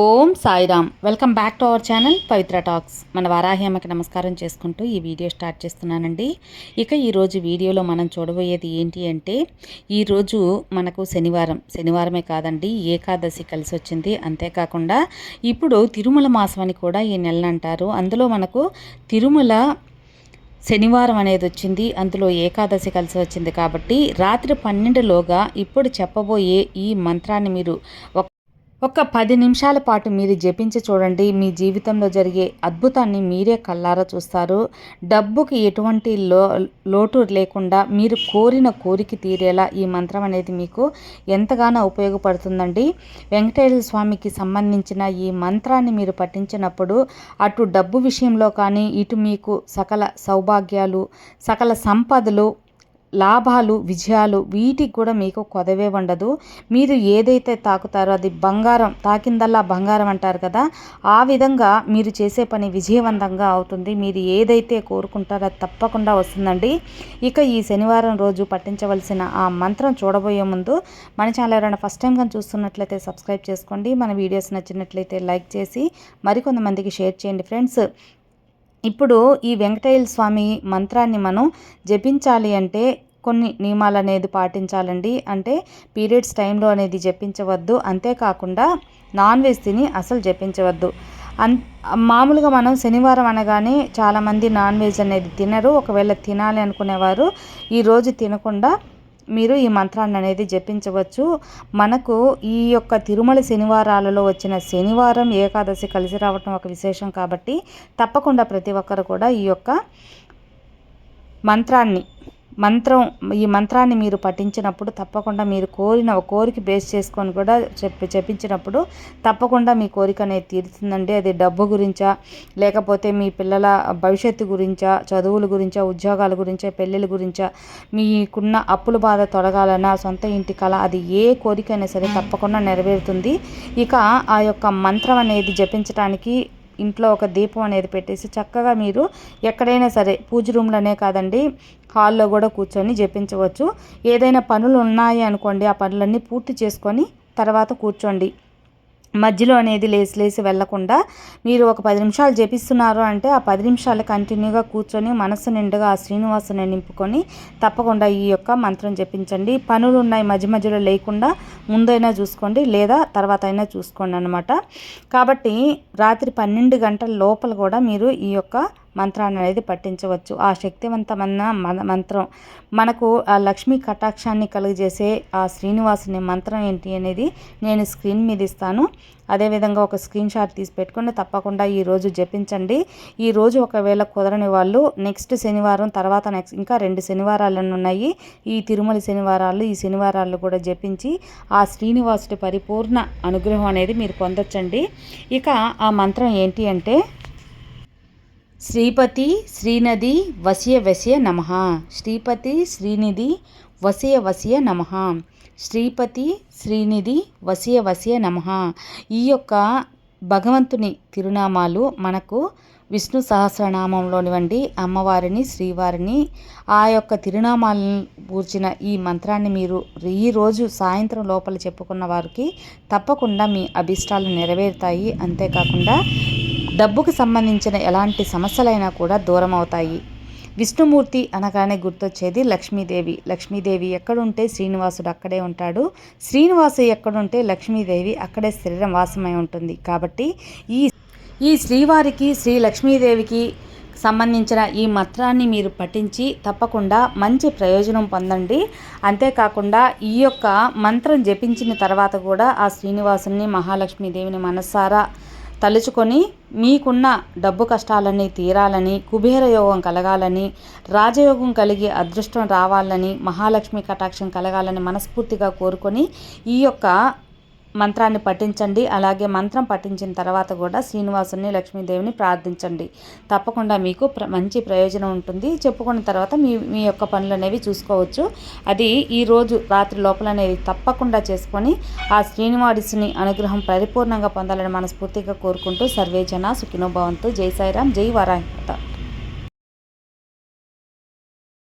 Om Sairam. Welcome back to our channel Pavitra talks. మన వారాహి అమ్మకి నమస్కారం చేసుకుంటూ ఈ వీడియో స్టార్ట్ చేస్తున్నానండి. ఇక ఈరోజు వీడియోలో మనం చూడబోయేది ఏంటి అంటే ఈరోజు మనకు శనివారం. శనివారమే కాదండి ఏకాదశి కలిసి వచ్చింది. అంతేకాకుండా ఇప్పుడు తిరుమల మాసం అని కూడా ఈ నెలను అంటారు. అందులో మనకు తిరుమల శనివారం అనేది వచ్చింది. అందులో ఏకాదశి కలిసి వచ్చింది కాబట్టి రాత్రి పన్నెండులోగా ఇప్పుడు చెప్పబోయే ఈ మంత్రాన్ని మీరు ఒక పది నిమిషాల పాటు మీరు జపించి చూడండి. మీ జీవితంలో జరిగే అద్భుతాన్ని మీరే కళ్ళారా చూస్తారు. డబ్బుకి ఎటువంటి లో లోటు లేకుండా మీరు కోరిన కోరిక తీరేలా ఈ మంత్రం అనేది మీకు ఎంతగానో ఉపయోగపడుతుందండి. వెంకటేశ్వర స్వామికి సంబంధించిన ఈ మంత్రాన్ని మీరు పఠించినప్పుడు అటు డబ్బు విషయంలో కానీ ఇటు మీకు సకల సౌభాగ్యాలు సకల సంపదలు లాభాలు విజయాలు వీటికి కూడా మీకు కొదవే ఉండదు మీరు ఏదైతే తాకుతారో అది బంగారం తాకిందల్లా బంగారం అంటారు కదా ఆ విధంగా మీరు చేసే పని విజయవంతంగా అవుతుంది. మీరు ఏదైతే కోరుకుంటారో అది తప్పకుండా వస్తుందండి. ఇక ఈ శనివారం రోజు పట్టించవలసిన ఆ మంత్రం చూడబోయే ముందు మన ఛానల్ ఎవరైనా ఫస్ట్ టైం కానీ చూస్తున్నట్లయితే సబ్స్క్రైబ్ చేసుకోండి. మన వీడియోస్ నచ్చినట్లయితే లైక్ చేసి మరికొంతమందికి షేర్ చేయండి ఫ్రెండ్స్ ఇప్పుడు ఈ వెంకటేశ్వర స్వామి మంత్రాన్ని మనం జపించాలి అంటే కొన్ని నియమాలు అనేది పాటించాలండి. అంటే పీరియడ్స్ టైంలో అనేది జపించవద్దు. అంతేకాకుండా నాన్ వెజ్ తిని అసలు జపించవద్దు. అన్ మామూలుగా మనం శనివారం అనగానే చాలామంది నాన్ వెజ్ అనేది తినరు. ఒకవేళ తినాలి అనుకునేవారు ఈరోజు తినకుండా మీరు ఈ మంత్రాన్ని అనేది జపించవచ్చు. మనకు ఈ యొక్క తిరుమల శనివారాలలో వచ్చిన శనివారం ఏకాదశి కలిసి రావటం ఒక విశేషం కాబట్టి తప్పకుండా ప్రతి ఒక్కరు కూడా ఈ యొక్క మంత్రాన్ని మంత్రం ఈ మంత్రాన్ని మీరు పఠించినప్పుడు తప్పకుండా మీరు కోరిన కోరిక బేస్ చేసుకొని కూడా చెప్పి చెప్పించినప్పుడు తప్పకుండా మీ కోరిక అనేది తీరుతుందండి. అది డబ్బు గురించా లేకపోతే మీ పిల్లల భవిష్యత్తు గురించా చదువుల గురించా ఉద్యోగాల గురించా పెళ్ళిళ్ళ గురించా మీకున్న అప్పుల బాధ తొలగాలన్నా సొంత ఇంటి కళ అది ఏ కోరికైనా సరే తప్పకుండా నెరవేరుతుంది. ఇక ఆ యొక్క మంత్రం అనేది జపించడానికి ఇంట్లో ఒక దీపం అనేది పెట్టేసి చక్కగా మీరు ఎక్కడైనా సరే పూజ రూమ్లోనే కాదండి హాల్లో కూడా కూర్చొని జపించవచ్చు. ఏదైనా పనులు ఉన్నాయి అనుకోండి ఆ పనులన్నీ పూర్తి చేసుకొని తర్వాత కూర్చోండి. మధ్యలో అనేది లేసి లేసి వెళ్ళకుండా మీరు ఒక పది నిమిషాలు జపిస్తున్నారు అంటే ఆ పది నిమిషాలు కంటిన్యూగా కూర్చొని మనసు నిండుగా ఆ శ్రీనివాసుని నింపుకొని తప్పకుండా ఈ యొక్క మంత్రం జపించండి. పనులు ఉన్నాయి మధ్య మధ్యలో లేకుండా ముందైనా చూసుకోండి లేదా తర్వాత అయినా చూసుకోండి అనమాట కాబట్టి రాత్రి పన్నెండు గంటల లోపల కూడా మీరు ఈ యొక్క మంత్రాన్ని అనేది పట్టించవచ్చు ఆ శక్తివంతమైన మంత్రం మనకు ఆ లక్ష్మీ కటాక్షాన్ని కలుగజేసే ఆ శ్రీనివాసుని మంత్రం ఏంటి అనేది నేను స్క్రీన్ మీద ఇస్తాను. అదేవిధంగా ఒక స్క్రీన్ షాట్ తీసి పెట్టుకుని తప్పకుండా ఈరోజు జపించండి. ఈరోజు ఒకవేళ కుదరని వాళ్ళు నెక్స్ట్ శనివారం తర్వాత నెక్స్ట్ ఇంకా రెండు శనివారాలు ఉన్నాయి. ఈ తిరుమల శనివారాలు ఈ శనివారాలు కూడా జపించి ఆ శ్రీనివాసుడి పరిపూర్ణ అనుగ్రహం అనేది మీరు పొందొచ్చండి. ఇక ఆ మంత్రం ఏంటి అంటే శ్రీపతి శ్రీనది వసియ వసియ నమ. శ్రీపతి శ్రీనిధి వసియ వసియ నమ. శ్రీపతి శ్రీనిధి వసియ వసియ నమ. ఈ యొక్క భగవంతుని తిరునామాలు మనకు విష్ణు సహస్రనామంలోనివ్వండి అమ్మవారిని శ్రీవారిని ఆ యొక్క తిరునామాలను కూర్చిన ఈ మంత్రాన్ని మీరు ఈరోజు సాయంత్రం లోపల చెప్పుకున్న వారికి తప్పకుండా మీ అభిష్టాలు నెరవేరుతాయి. అంతేకాకుండా డబ్బుకు సంబంధించిన ఎలాంటి సమస్యలైనా కూడా దూరం అవుతాయి విష్ణుమూర్తి అనగానే గుర్తొచ్చేది లక్ష్మీదేవి. లక్ష్మీదేవి ఎక్కడుంటే శ్రీనివాసుడు అక్కడే ఉంటాడు. శ్రీనివాసు ఎక్కడుంటే లక్ష్మీదేవి అక్కడే శరీరం వాసమై ఉంటుంది. కాబట్టి ఈ ఈ శ్రీవారికి శ్రీ లక్ష్మీదేవికి సంబంధించిన ఈ మంత్రాన్ని మీరు పఠించి తప్పకుండా మంచి ప్రయోజనం పొందండి. అంతేకాకుండా ఈ యొక్క మంత్రం జపించిన తర్వాత కూడా ఆ శ్రీనివాసుని మహాలక్ష్మీదేవిని మనస్సారా తలుచుకొని మీకున్న డబ్బు కష్టాలన్నీ తీరాలని కుబేర యోగం కలగాలని రాజయోగం కలిగి అదృష్టం రావాలని మహాలక్ష్మి కటాక్షం కలగాలని మనస్ఫూర్తిగా కోరుకొని ఈ యొక్క మంత్రాన్ని పఠించండి. అలాగే మంత్రం పఠించిన తర్వాత కూడా శ్రీనివాసుని లక్ష్మీదేవిని ప్రార్థించండి. తప్పకుండా మీకు ప్ర మంచి ప్రయోజనం ఉంటుంది. చెప్పుకున్న తర్వాత మీ మీ యొక్క పనులు అనేవి చూసుకోవచ్చు. అది ఈరోజు రాత్రి లోపల అనేది తప్పకుండా చేసుకొని ఆ శ్రీనివాసుని అనుగ్రహం పరిపూర్ణంగా పొందాలని మనస్ఫూర్తిగా కోరుకుంటూ సర్వేజన సుఖినోభవంతు జై సాయిరాం జై వారాహిత